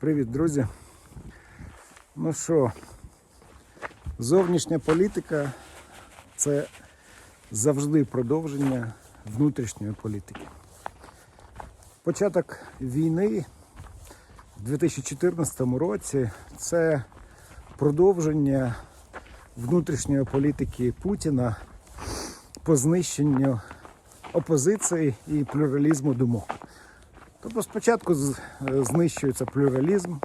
Привіт, друзі. Ну що, зовнішня політика це завжди продовження внутрішньої політики. Початок війни в 2014 році це продовження внутрішньої політики Путіна по знищенню опозиції і плюралізму думок. Тобто спочатку знищується плюралізм,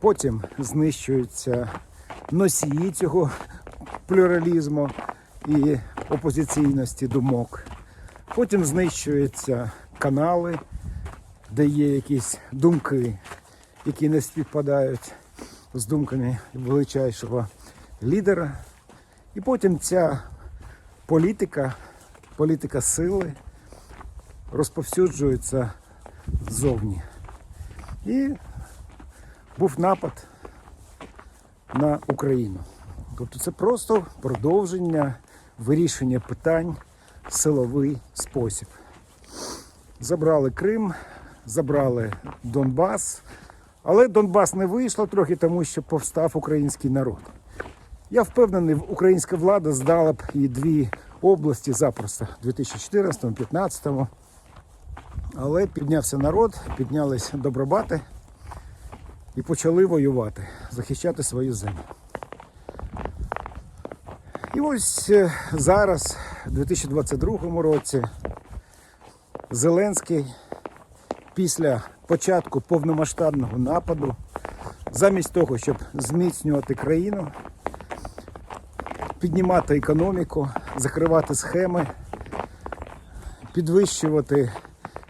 потім знищуються носії цього плюралізму і опозиційності думок. Потім знищуються канали, де є якісь думки, які не співпадають з думками величайшого лідера. І потім ця політика, політика сили розповсюджується ззовні. І був напад на Україну. Тобто це просто продовження вирішення питань в силовий спосіб. Забрали Крим, забрали Донбас, але Донбас не вийшло трохи тому, що повстав український народ. Я впевнений, українська влада здала б і дві області запросто в 2014-2015. Але піднявся народ, піднялись добробати і почали воювати, захищати свою землю. І ось е, зараз, у 2022 році, Зеленський після початку повномасштабного нападу, замість того, щоб зміцнювати країну, піднімати економіку, закривати схеми, підвищувати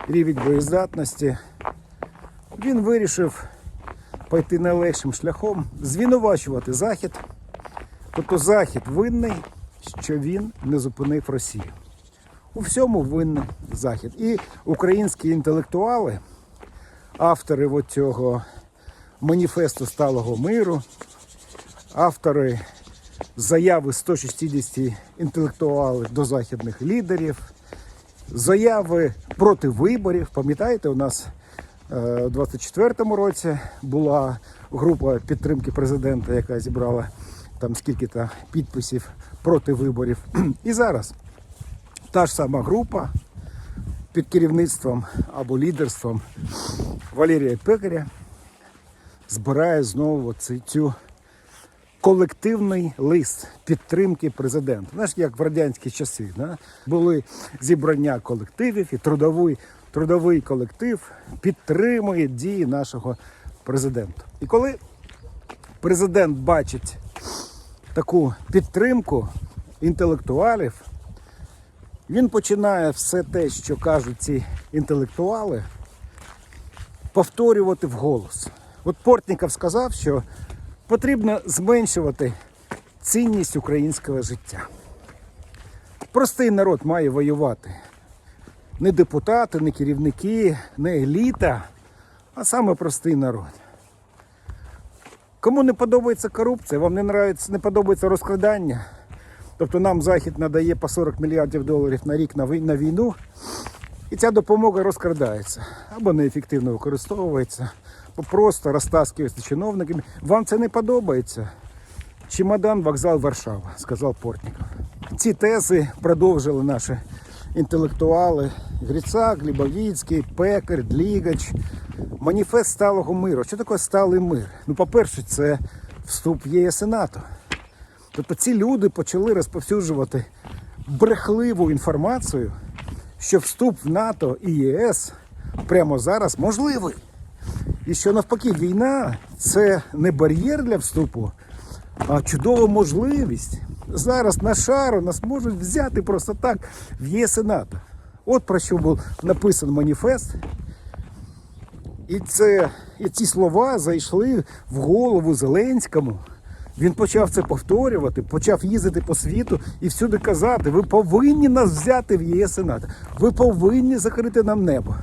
рівень боєздатності, він вирішив пойти найлегшим шляхом, звинувачувати Захід. Тобто Захід винний, що він не зупинив Росію. У всьому винний Захід. І українські інтелектуали, автори цього маніфесту сталого миру, автори заяви 160 інтелектуалів до західних лідерів, заяви проти виборів. Пам'ятаєте, у нас е, у 24-му році була група підтримки президента, яка зібрала там скільки-то підписів проти виборів. І зараз та ж сама група під керівництвом або лідерством Валерія Пекаря збирає знову цю колективний лист підтримки президента. Знаєш, як в радянські часи да? були зібрання колективів, і трудовий, трудовий колектив підтримує дії нашого президента. І коли президент бачить таку підтримку інтелектуалів, він починає все те, що кажуть ці інтелектуали, повторювати вголос. От Портніков сказав, що потрібно зменшувати цінність українського життя. Простий народ має воювати. Не депутати, не керівники, не еліта, а саме простий народ. Кому не подобається корупція, вам не нравиться, не подобається розкрадання. Тобто нам Захід надає по 40 мільярдів доларів на рік на війну, і ця допомога розкрадається або неефективно використовується, просто розтаскується чиновниками. Вам це не подобається. Чемодан, вокзал Варшава, сказав Портніков. Ці тези продовжили наші інтелектуали Грицак, Глібовіцький, Пекар, Длігач. Маніфест сталого миру. Що таке сталий мир? Ну, по-перше, це вступ в ЄС і НАТО. Тобто ці люди почали розповсюджувати брехливу інформацію, що вступ в НАТО і ЄС прямо зараз можливий. І що навпаки, війна це не бар'єр для вступу, а чудова можливість. Зараз на шару нас можуть взяти просто так в ЄС і НАТО. От про що був написаний маніфест. І, це, і ці слова зайшли в голову Зеленському. Він почав це повторювати, почав їздити по світу і всюди казати: ви повинні нас взяти в ЄС і НАТО. Ви повинні закрити нам небо.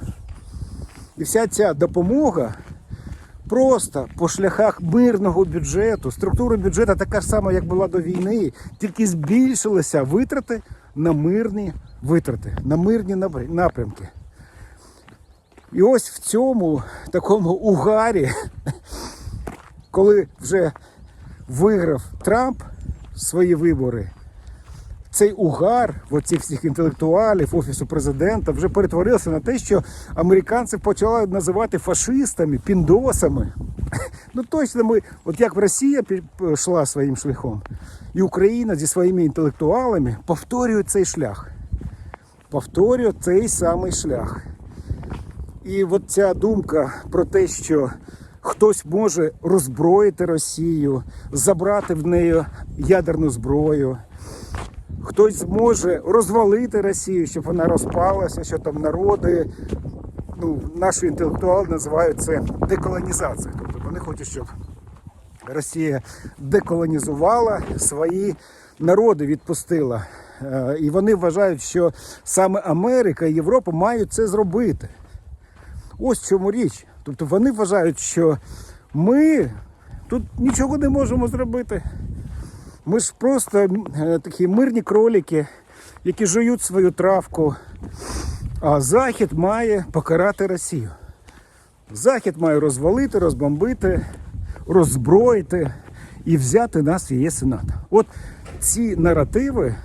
І вся ця допомога просто по шляхах мирного бюджету, структура бюджету така ж сама, як була до війни, тільки збільшилися витрати на мирні витрати, на мирні напрямки. І ось в цьому такому угарі, коли вже виграв Трамп свої вибори, цей угар в цих всіх інтелектуалів офісу президента вже перетворився на те, що американців почали називати фашистами, піндосами. Ну точно ми, от як Росія пі- йшла своїм шляхом, і Україна зі своїми інтелектуалами повторює цей шлях. Повторює цей самий шлях. І от ця думка про те, що хтось може роззброїти Росію, забрати в неї ядерну зброю, хтось зможе розвалити Росію, щоб вона розпалася, що там народи, ну, наші інтелектуали називають це деколонізацією. Тобто вони хочуть, щоб Росія деколонізувала свої народи, відпустила. Е, І вони вважають, що саме Америка і Європа мають це зробити. Ось в чому річ. Тобто вони вважають, що ми тут нічого не можемо зробити. Ми ж просто е, такі мирні кролики, які жують свою травку. А Захід має покарати Росію. Захід має розвалити, розбомбити, роззброїти і взяти нас в ЄС і НАТО. От ці наративи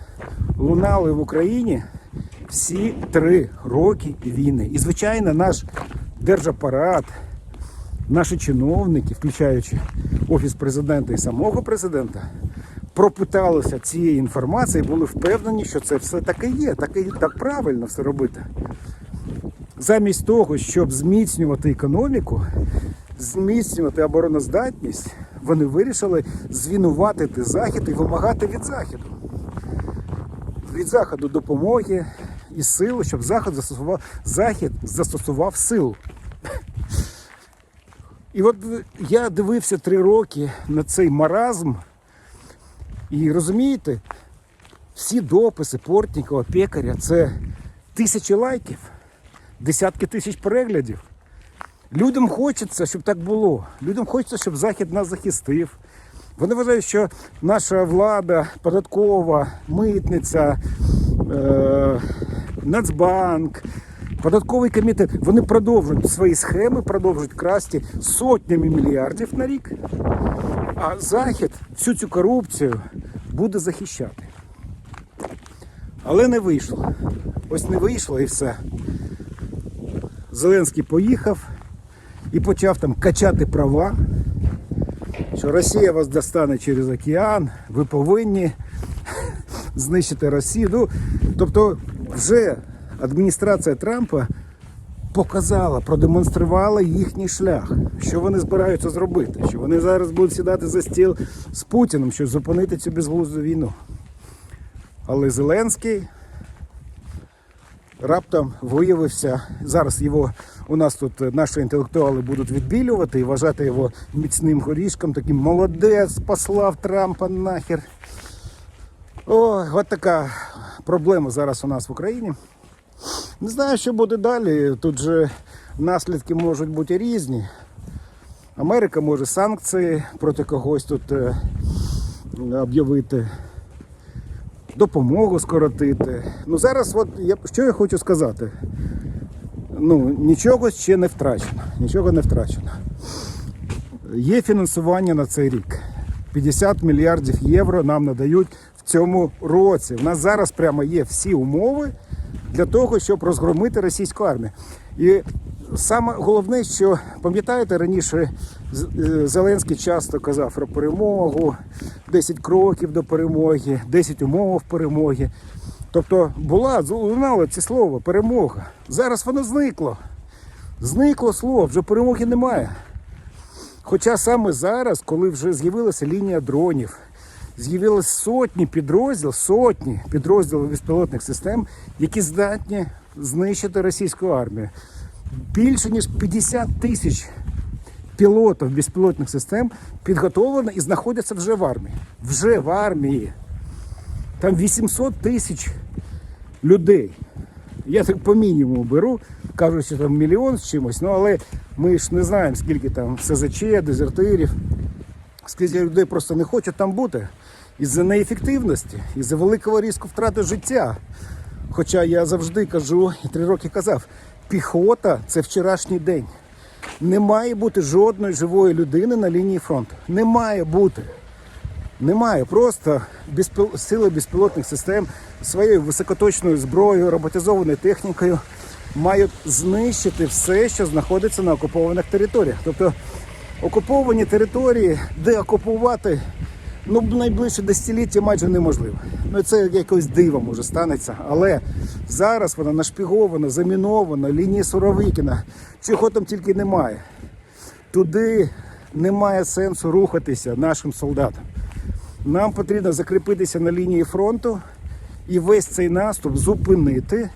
лунали в Україні всі три роки війни. І, звичайно, наш держапарат, наші чиновники, включаючи офіс президента і самого президента, пропиталися цією інформацією, були впевнені, що це все таке є, так, і, так правильно все робити. Замість того, щоб зміцнювати економіку, зміцнювати обороноздатність, вони вирішили звинуватити Захід і вимагати від Заходу. Від Заходу допомоги і сили, щоб Захід застосував, Захід застосував силу. І от я дивився три роки на цей маразм, і розумієте, всі дописи Портнікова, пекаря це тисячі лайків, десятки тисяч переглядів. Людям хочеться, щоб так було. Людям хочеться, щоб Захід нас захистив. Вони вважають, що наша влада, податкова, митниця, е- Нацбанк, податковий комітет, вони продовжують свої схеми, продовжують красти сотнями мільярдів на рік. А Захід всю цю корупцію буде захищати. Але не вийшло. Ось не вийшло і все. Зеленський поїхав і почав там качати права, що Росія вас достане через океан, ви повинні знищити Росію. Ну, тобто, вже адміністрація Трампа показала, продемонструвала їхній шлях, що вони збираються зробити, що вони зараз будуть сідати за стіл з Путіним, щоб зупинити цю безглузду війну. Але Зеленський раптом виявився. Зараз його у нас тут наші інтелектуали будуть відбілювати і вважати його міцним горішком, таким молодець, послав Трампа нахер. О, от така проблема зараз у нас в Україні. Не знаю, що буде далі. Тут же наслідки можуть бути різні. Америка може санкції проти когось тут е, об'явити допомогу скоротити. Ну зараз, от я що я хочу сказати. Ну, нічого ще не втрачено. Нічого не втрачено. Є фінансування на цей рік. 50 мільярдів євро нам надають в цьому році. У нас зараз прямо є всі умови для того, щоб розгромити російську армію. І саме головне, що пам'ятаєте, раніше е, Зеленський часто казав про перемогу, 10 кроків до перемоги, 10 умов перемоги. Тобто була лунало це слово перемога. Зараз воно зникло. Зникло слово, вже перемоги немає. Хоча саме зараз, коли вже з'явилася лінія дронів, з'явилися сотні підрозділів, сотні підрозділів безпілотних систем, які здатні знищити російську армію. Більше ніж 50 тисяч пілотів безпілотних систем підготовлено і знаходяться вже в армії. Вже в армії. Там 800 тисяч людей. Я так по мінімуму беру, кажуть, що там мільйон з чимось, ну але ми ж не знаємо, скільки там СЗЧ, дезертирів, скільки людей просто не хочуть там бути. Із-за неефективності, із-за великого ризику втрати життя. Хоча я завжди кажу, і три роки казав, Піхота це вчорашній день. Не має бути жодної живої людини на лінії фронту. Не має бути. Немає. Просто безпіл... сили безпілотних систем своєю високоточною зброєю, роботизованою технікою мають знищити все, що знаходиться на окупованих територіях. Тобто окуповані території, де окупувати ну, найближче десятиліття майже неможливо. Ну це якось диво може станеться. Але зараз вона нашпігована, замінована, лінії Суровикіна, чого там тільки немає. Туди немає сенсу рухатися нашим солдатам. Нам потрібно закріпитися на лінії фронту і весь цей наступ зупинити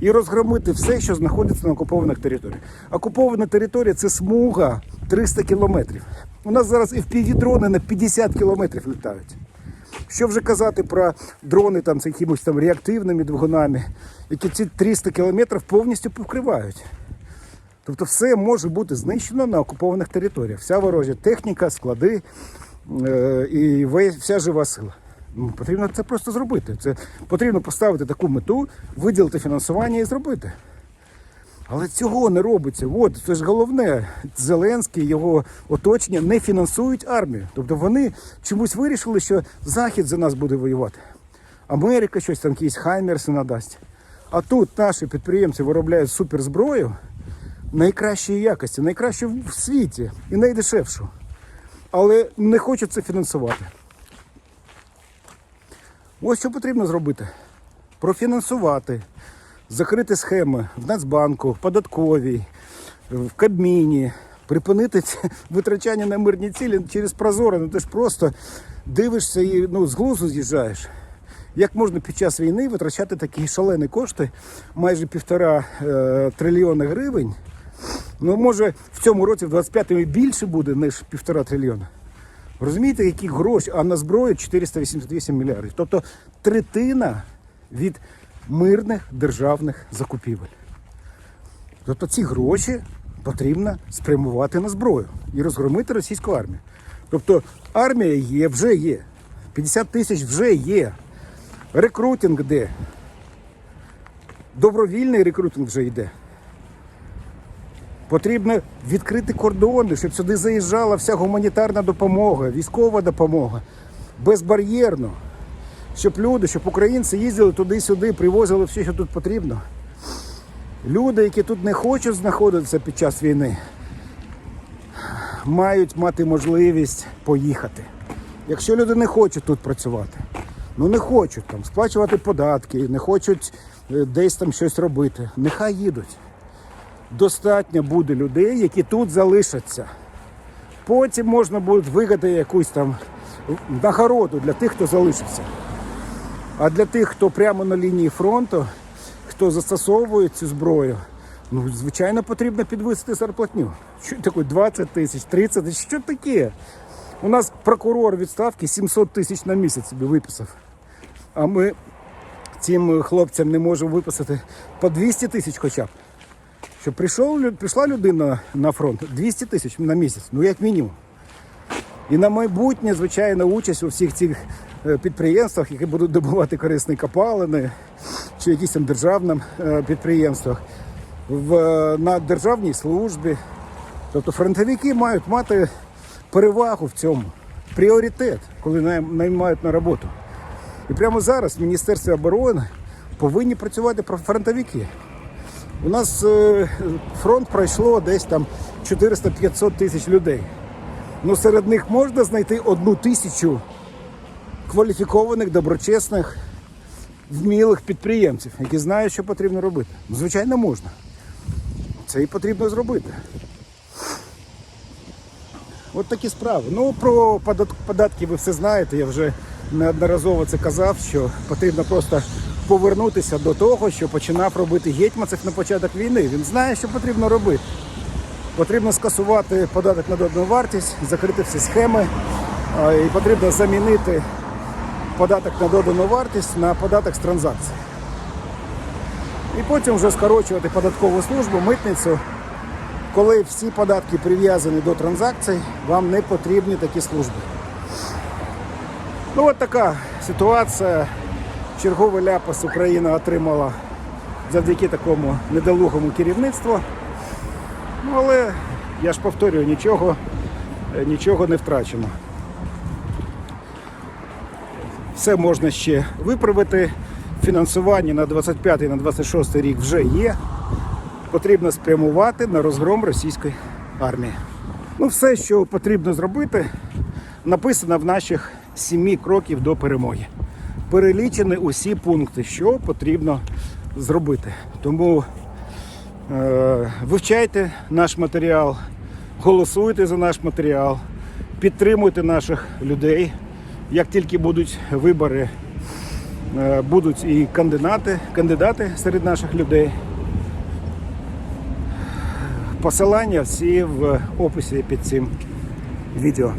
і розгромити все, що знаходиться на окупованих територіях. Окупована територія це смуга 300 кілометрів. У нас зараз FPV-дрони на 50 кілометрів літають. Що вже казати про дрони там з якимось там реактивними двигунами, які ці 300 кілометрів повністю покривають. Тобто все може бути знищено на окупованих територіях. Вся ворожа техніка, склади е, і вся жива сила. Ну, потрібно це просто зробити. Це потрібно поставити таку мету, виділити фінансування і зробити. Але цього не робиться. От це ж головне. Зеленський, його оточення не фінансують армію. Тобто вони чомусь вирішили, що Захід за нас буде воювати. Америка щось там якісь хаймерси надасть. А тут наші підприємці виробляють суперзброю найкращої якості, найкращу в світі і найдешевшу. Але не хочуть це фінансувати. Ось що потрібно зробити: профінансувати, закрити схеми в Нацбанку, в податковій, в Кабміні, припинити ці витрачання на мирні цілі через прозоро. Ну ти ж просто дивишся і ну, з глузу з'їжджаєш. Як можна під час війни витрачати такі шалені кошти, майже півтора е, трильйона гривень? Ну, може, в цьому році, в 25-му, і більше буде, ніж півтора трильйона. Розумієте, які гроші, а на зброю 488 мільярдів. Тобто третина від мирних державних закупівель. Тобто ці гроші потрібно спрямувати на зброю і розгромити російську армію. Тобто армія є, вже є. 50 тисяч вже є. Рекрутинг де. Добровільний рекрутинг вже йде. Потрібно відкрити кордони, щоб сюди заїжджала вся гуманітарна допомога, військова допомога, безбар'єрно. Щоб люди, щоб українці їздили туди-сюди, привозили все, що тут потрібно. Люди, які тут не хочуть знаходитися під час війни, мають мати можливість поїхати. Якщо люди не хочуть тут працювати, ну не хочуть там сплачувати податки, не хочуть е, десь там щось робити, нехай їдуть достатньо буде людей, які тут залишаться. Потім можна буде вигадати якусь там нагороду для тих, хто залишився. А для тих, хто прямо на лінії фронту, хто застосовує цю зброю, ну, звичайно, потрібно підвисити зарплатню. Що таке 20 тисяч, 30 тисяч, що таке? У нас прокурор відставки 700 тисяч на місяць собі виписав. А ми цим хлопцям не можемо виписати по 200 тисяч хоча б. Що прийшов, прийшла людина на фронт 200 тисяч на місяць, ну як мінімум. І на майбутнє, звичайно, участь у всіх цих підприємствах, які будуть добувати корисні копалини, чи якісь там державних е, підприємствах, в, е, на державній службі. Тобто фронтовики мають мати перевагу в цьому, пріоритет, коли наймають на роботу. І прямо зараз в Міністерстві оборони повинні працювати про фронтовики. У нас е, фронт пройшло десь там 400-500 тисяч людей. Ну, серед них можна знайти одну тисячу кваліфікованих, доброчесних, вмілих підприємців, які знають, що потрібно робити. Ну, звичайно, можна. Це і потрібно зробити. От такі справи. Ну, про податки ви все знаєте. Я вже неодноразово це казав, що потрібно просто повернутися до того, що починав робити Гетьманцев на початок війни. Він знає, що потрібно робити. Потрібно скасувати податок на додану вартість, закрити всі схеми, і потрібно замінити податок на додану вартість на податок з транзакцій. І потім вже скорочувати податкову службу, митницю. Коли всі податки прив'язані до транзакцій, вам не потрібні такі служби. Ну от така ситуація. Черговий ляпас Україна отримала завдяки такому недолугому керівництву. Ну, але я ж повторюю, нічого, нічого не втрачено. Все можна ще виправити. Фінансування на 25 на 26 рік вже є. Потрібно спрямувати на розгром російської армії. Ну, все, що потрібно зробити, написано в наших сімі кроків до перемоги. Перелічені усі пункти, що потрібно зробити. Тому е, вивчайте наш матеріал, голосуйте за наш матеріал, підтримуйте наших людей. Як тільки будуть вибори, е, будуть і кандидати, кандидати серед наших людей. Посилання всі в описі під цим відео.